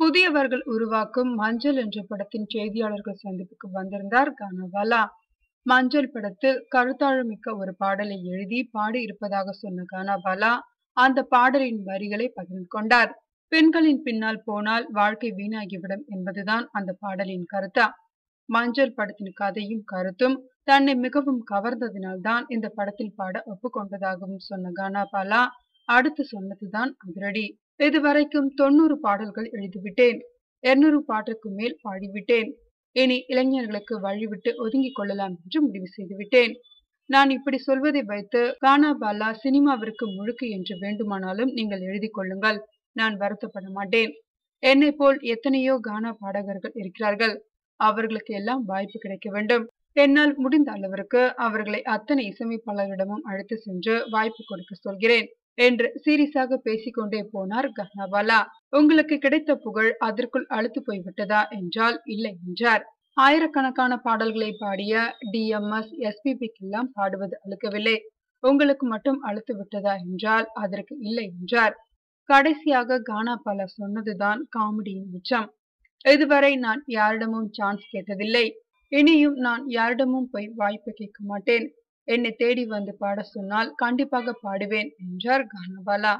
புதியவர்கள் உருவாக்கும் மஞ்சள் என்ற படத்தின் செய்தியாளர்கள் சந்திப்புக்கு வந்திருந்தார் கனவாலா மஞ்சள் படத்தில் கருத்தாழமிக்க ஒரு பாடலை எழுதி பாடி இருப்பதாக சொன்ன கனவாலா அந்த பாடலின் வரிகளை பகிர்ந்து கொண்டார். பெண்களின் பின்னால் போனால் வாழ்க்கை வீணாகிவிடும் என்பதுதான் அந்த பாடலின் கருத்தா. மஞ்சள் படத்தின் கதையும் கருத்தும் தன்னை மிகவும் கவர்ந்ததினால்தான் இந்த படத்தில் பாட ஒப்புக்கொண்டதாகவும் சொன்ன கானாபாலா அடுத்து சொன்னதுதான் அதிரடி. இதுவரைக்கும் தொண்ணூறு பாடல்கள் எழுதிவிட்டேன். இருநூறு பாட்டுக்கு மேல் பாடிவிட்டேன். இனி இளைஞர்களுக்கு வழிவிட்டு ஒதுங்கிக் கொள்ளலாம் என்று முடிவு செய்துவிட்டேன். நான் இப்படி சொல்வதை வைத்து கானாபாலா சினிமாவிற்கு முழுக்கு என்று வேண்டுமானாலும் நீங்கள் எழுதி கொள்ளுங்கள். நான் வருத்தப்பட மாட்டேன். என்னை போல் எத்தனையோ கானா பாடகர்கள் இருக்கிறார்கள். அவர்களுக்கு எல்லாம் வாய்ப்பு கிடைக்க வேண்டும். என்னால் முடிந்த அளவிற்கு அவர்களை அத்தனை இசையமைப்பாளரிடமும் அழைத்து சென்று வாய்ப்பு கொடுக்க சொல்கிறேன். என்று சீரியஸாக பேசிக்கொண்டே போனார் கஹ்னாவாலா உங்களுக்கு கிடைத்த புகழ் அதற்குள் அழுத்து போய்விட்டதா என்றால் இல்லை என்றார். ஆயிரக்கணக்கான பாடல்களை பாடிய டிஎம்எஸ் எஸ்பிபிக்கெல்லாம் பாடுவது அழுக்கவில்லை. உங்களுக்கு மட்டும் அழுத்து விட்டதா என்றால் அதற்கு இல்லை என்றார். கடைசியாக கானா பாலா சொன்னதுதான் காமெடியின் உச்சம். இதுவரை நான் யாரிடமும் சான்ஸ் கேட்டதில்லை. இனியும் நான் யாரிடமும் போய் வாய்ப்பு கேட்க மாட்டேன். என்னை தேடி வந்து பாட சொன்னால் கண்டிப்பாக பாடுவேன் என்றார் கனபாலா